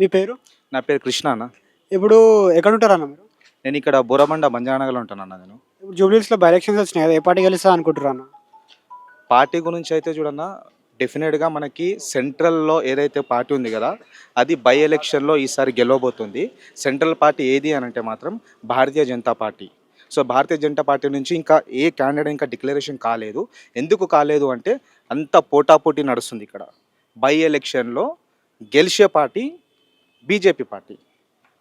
మీ పేరు? నా పేరు కృష్ణ అన్న. ఇప్పుడు ఎక్కడ ఉంటారు అన్న మీరు? నేను ఇక్కడ బోరబండ బంజానగర్లో ఉంటాను అన్న నేను. ఇప్పుడు జూబ్లీస్లో బై ఎలక్షన్స్ వచ్చినాయి కదా ఏ పార్టీ గెలుస్తా అనుకుంటారు అన్న? పార్టీ గురించి అయితే చూడన్న డెఫినెట్గా మనకి సెంట్రల్లో ఏదైతే పార్టీ ఉంది కదా అది బై ఎలక్షన్లో ఈసారి గెలవబోతుంది. సెంట్రల్ పార్టీ ఏది అని అంటే మాత్రం Bharatiya Janata Party. So Bharatiya Janata Party నుంచి ఇంకా ఏ క్యాండిడేట్ ఇంకా డిక్లరేషన్ కాలేదు. ఎందుకు కాలేదు అంటే అంత పోటాపోటీ నడుస్తుంది ఇక్కడ. బై ఎలక్షన్లో గెలిచే పార్టీ బీజేపీ పార్టీ.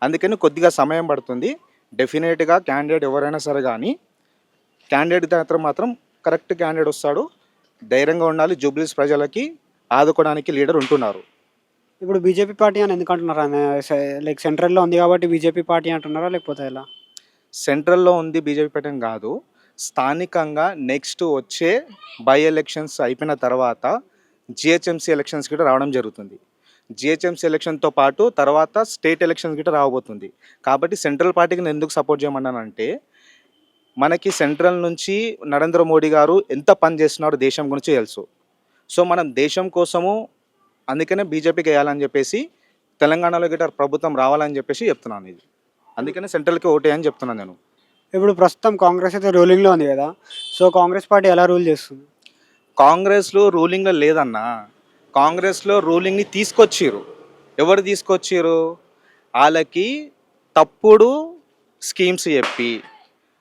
అందుకని కొద్దిగా సమయం పడుతుంది. డెఫినెట్గా క్యాండిడేట్ ఎవరైనా సరే కానీ క్యాండిడేట్ మాత్రం మాత్రం కరెక్ట్ క్యాండిడేట్ వస్తాడు. ధైర్యంగా ఉండాలి. జూబ్లీస్ ప్రజలకి ఆదుకోవడానికి లీడర్ ఉంటున్నారు. ఇప్పుడు బీజేపీ పార్టీ అని ఎందుకు అంటున్నారు? అన్న లైక్ సెంట్రల్లో ఉంది కాబట్టి బీజేపీ పార్టీ అంటున్నారా? లేకపోతే ఎలా? సెంట్రల్లో ఉంది బీజేపీ పెట్టడం కాదు. స్థానికంగా నెక్స్ట్ వచ్చే బై ఎలక్షన్స్ అయిపోయిన తర్వాత జిహెచ్ఎంసీ ఎలక్షన్స్ కూడా రావడం జరుగుతుంది. జిహెచ్ఎంసీ ఎలక్షన్తో పాటు తర్వాత స్టేట్ ఎలక్షన్స్ కూడా రాబోతుంది. కాబట్టి సెంట్రల్ పార్టీకి నేను ఎందుకు సపోర్ట్ చేయమన్నానంటే మనకి సెంట్రల్ నుంచి నరేంద్ర మోడీ గారు ఎంత పని చేస్తున్నారో దేశం గురించి తెలుసు. సో మనం దేశం కోసము అందుకనే బీజేపీకి వేయాలని చెప్పేసి తెలంగాణలో గిట్ట ప్రభుత్వం రావాలని చెప్పేసి చెప్తున్నాను ఇది. అందుకనే సెంట్రల్కి ఓటే అని చెప్తున్నాను నేను. ఇప్పుడు ప్రస్తుతం కాంగ్రెస్ అయితే రూలింగ్లో ఉంది కదా సో కాంగ్రెస్ పార్టీ ఎలా రూల్ చేస్తుంది? కాంగ్రెస్లో రూలింగ్లో లేదన్నా కాంగ్రెస్లో రూలింగ్ని తీసుకొచ్చిరు ఎవరు తీసుకొచ్చిరు వాళ్ళకి తప్పుడు స్కీమ్స్ చెప్పి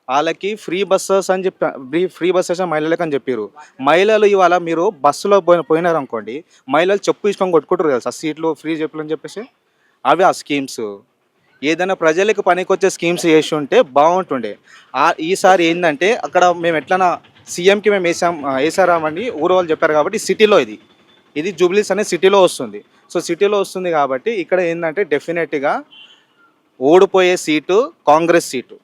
వాళ్ళకి ఫ్రీ బస్సెస్ అని చెప్పి ఫ్రీ బస్సెస్ మహిళలకు అని చెప్పారు మహిళలు ఇవాళ మీరు బస్సులో పోయిన పోయినారనుకోండి మహిళలు చెప్పు ఇష్టం కొట్టుకుంటారు కదా సీట్లు ఫ్రీ చెప్పులు అని చెప్పేసి. అవి ఆ స్కీమ్స్. ఏదైనా ప్రజలకు పనికొచ్చే స్కీమ్స్ చేసి ఉంటే బాగుంటుండే. ఈసారి ఏంటంటే అక్కడ మేము ఎట్లనా సీఎంకి మేము వేసాం వేసారామని ఊరు వాళ్ళు చెప్పారు కాబట్టి సిటీలో ఇది. ఇది జూబ్లీస్ అనే సిటీలో వస్తుంది. సో సిటీలో వస్తుంది కాబట్టి ఇక్కడ ఏంటంటే డెఫినెట్గా ఓడిపోయే సీటు కాంగ్రెస్ సీటు.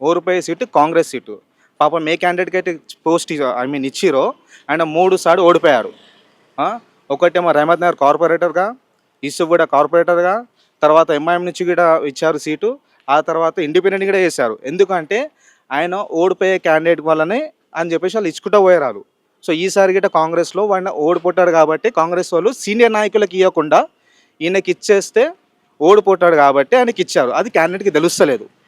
ఓడిపోయే సీటు కాంగ్రెస్ సీటు. పాపం ఏ క్యాండిడేట్కి అయితే పోస్ట్ ఐ మీన్ ఇచ్చిరో ఆయన మూడు సార్లు ఓడిపోయారు. ఒకటేమో రహమత్ నగర్ కార్పొరేటర్గా ఇసు కూడా కార్పొరేటర్గా తర్వాత ఎంఐఎం నుంచి కూడా ఇచ్చారు సీటు ఆ తర్వాత ఇండిపెండెంట్ కూడా చేశారు ఎందుకంటే ఆయన ఓడిపోయే క్యాండిడేట్ వల్లనే అని చెప్పేసి వాళ్ళు ఇచ్చుకుంటూ పోయారు సో ఈసారి గిట్ట కాంగ్రెస్లో వాడిన ఓడిపోతాడు కాబట్టి కాంగ్రెస్ వాళ్ళు సీనియర్ నాయకులకు ఇవ్వకుండా ఈయనకి ఇచ్చేస్తే ఓడిపోతాడు కాబట్టి ఆయనకి ఇచ్చారు. అది క్యాండిడేట్కి తెలుస్తలేదు.